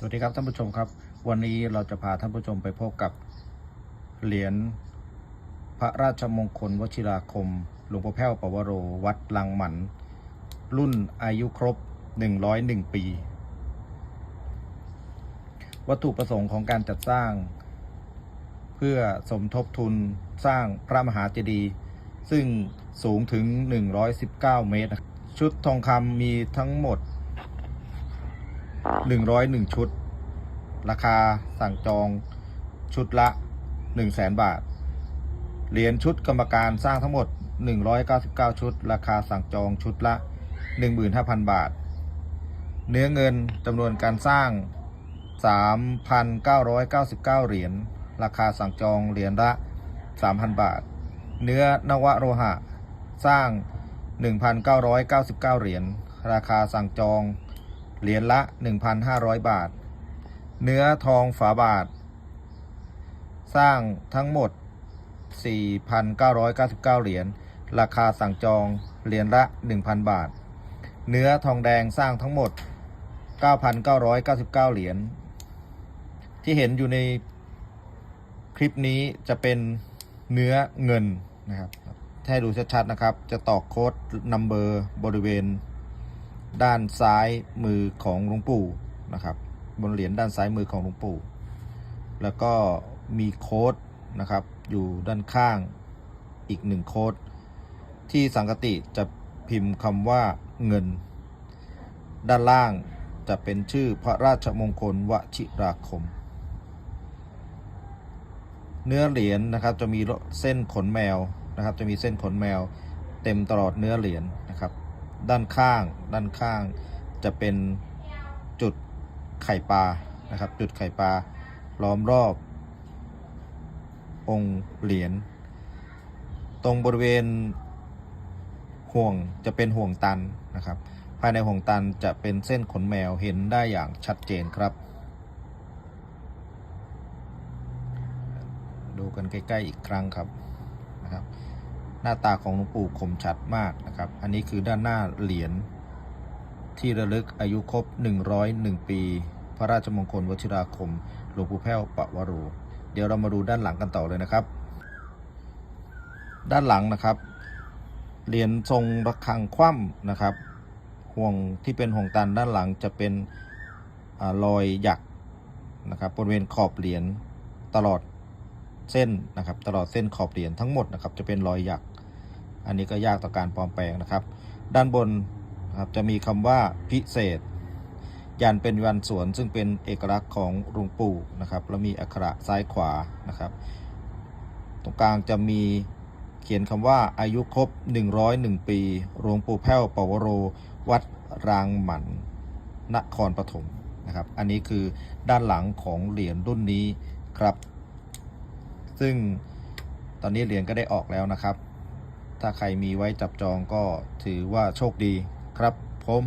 สวัสดีครับท่านผู้ชมครับ วันนี้เราจะพาท่านผู้ชมไปพบกับเหรียญพระราชมงคลวชิราคมหลวงพ่อแพ้วปวโรวัดลังหมัน รุ่นอายุครบ 101 ปี วัตถุประสงค์ของการจัดสร้าง เพื่อสมทบทุนสร้างพระมหาเจดีย์ซึ่งสูงถึง 119 เมตร ชุดทองคำมีทั้งหมด 101 ชุด ราคาสั่งจองชุดละ 100,000 บาท เหรียญชุดกรรมการสร้างทั้งหมด 199 ชุด ราคาสั่งจองชุดละ 15,000 บาท เนื้อเงินจำนวนการสร้าง 3,999 เหรียญ ราคาสั่งจองเหรียญละ 3,000 บาท เนื้อนวโลหะ สร้าง 1,999 เหรียญ ราคาสั่งจอง เหรียญละ 1,500 บาท เนื้อทองฝาบาท สร้างทั้งหมด 4,999 เหรียญ ราคาสั่งจองเหรียญละ 1,000 บาท เนื้อทองแดงสร้างทั้งหมด 9,999 เหรียญ ที่เห็นอยู่ในคลิปนี้จะเป็นเนื้อเงินนะครับให้ดูชัดๆนะครับ จะตอกโค้ดนัมเบอร์บริเวณ ด้านซ้ายมือของหลวงปู่นะครับ บนเหรียญด้านซ้ายมือของหลวงปู่ แล้วก็มีโค้ดนะครับ อยู่ด้านข้างอีกหนึ่งโค้ดที่สังกติจะพิมพ์คำว่าเงิน ด้านล่างจะเป็นชื่อพระราชมงคลวชิราคม เนื้อเหรียญนะครับจะมีเส้นขนแมวนะครับ จะมีเส้นขนแมวเต็มตลอดเนื้อเหรียญนะครับ ด้านข้าง ด้านข้างจะเป็นจุดไข่ปลานะครับ จุดไข่ปลาล้อมรอบ องค์เหรียญตรงบริเวณห่วงจะเป็นห่วงตันนะครับ ภายในห่วงตันจะเป็นเส้นขนแมวเห็นได้อย่างชัดเจนครับ ดูกันใกล้ ๆ อีกครั้งครับนะครับ หน้าตาของหลวงปู่คมชัดมากนะครับ อันนี้คือด้านหน้าเหรียญที่ระลึกอายุครบ 101 ปี พระราชมงคลวชิราคมหลวงปู่แพ้วปะวโร เดี๋ยวเรามาดูด้านหลังกันต่อเลยนะครับ ด้านหลังนะครับ เหรียญทรงระฆังคว่ำนะครับ ห่วงที่เป็นห่วงตันด้านหลังจะเป็นอรอยหยักนะครับบริเวณขอบเหรียญตลอด เส้นนะครับ ตลอดเส้นขอบเหรียญทั้งหมดนะครับ จะเป็นรอยหยัก อันนี้ก็ยากต่อการปลอมแปลงนะครับ ด้านบนนะครับจะมีคำว่าพิเศษ ยันเป็นยันสวนซึ่งเป็นเอกลักษณ์ของหลวงปู่นะครับ แล้วมีอักขระซ้ายขวานะครับ ตรงกลางจะมีเขียนคำว่าอายุครบ 101 ปีหลวงปู่แพ้วปวโร วัดรางหมันนครปฐมนะครับ อันนี้คือด้านหลังของเหรียญรุ่นนี้ครับ ซึ่งตอนนี้เหรียญก็ได้ออกแล้วนะครับ ถ้าใครมีไว้จับจองก็ถือว่าโชคดีครับผม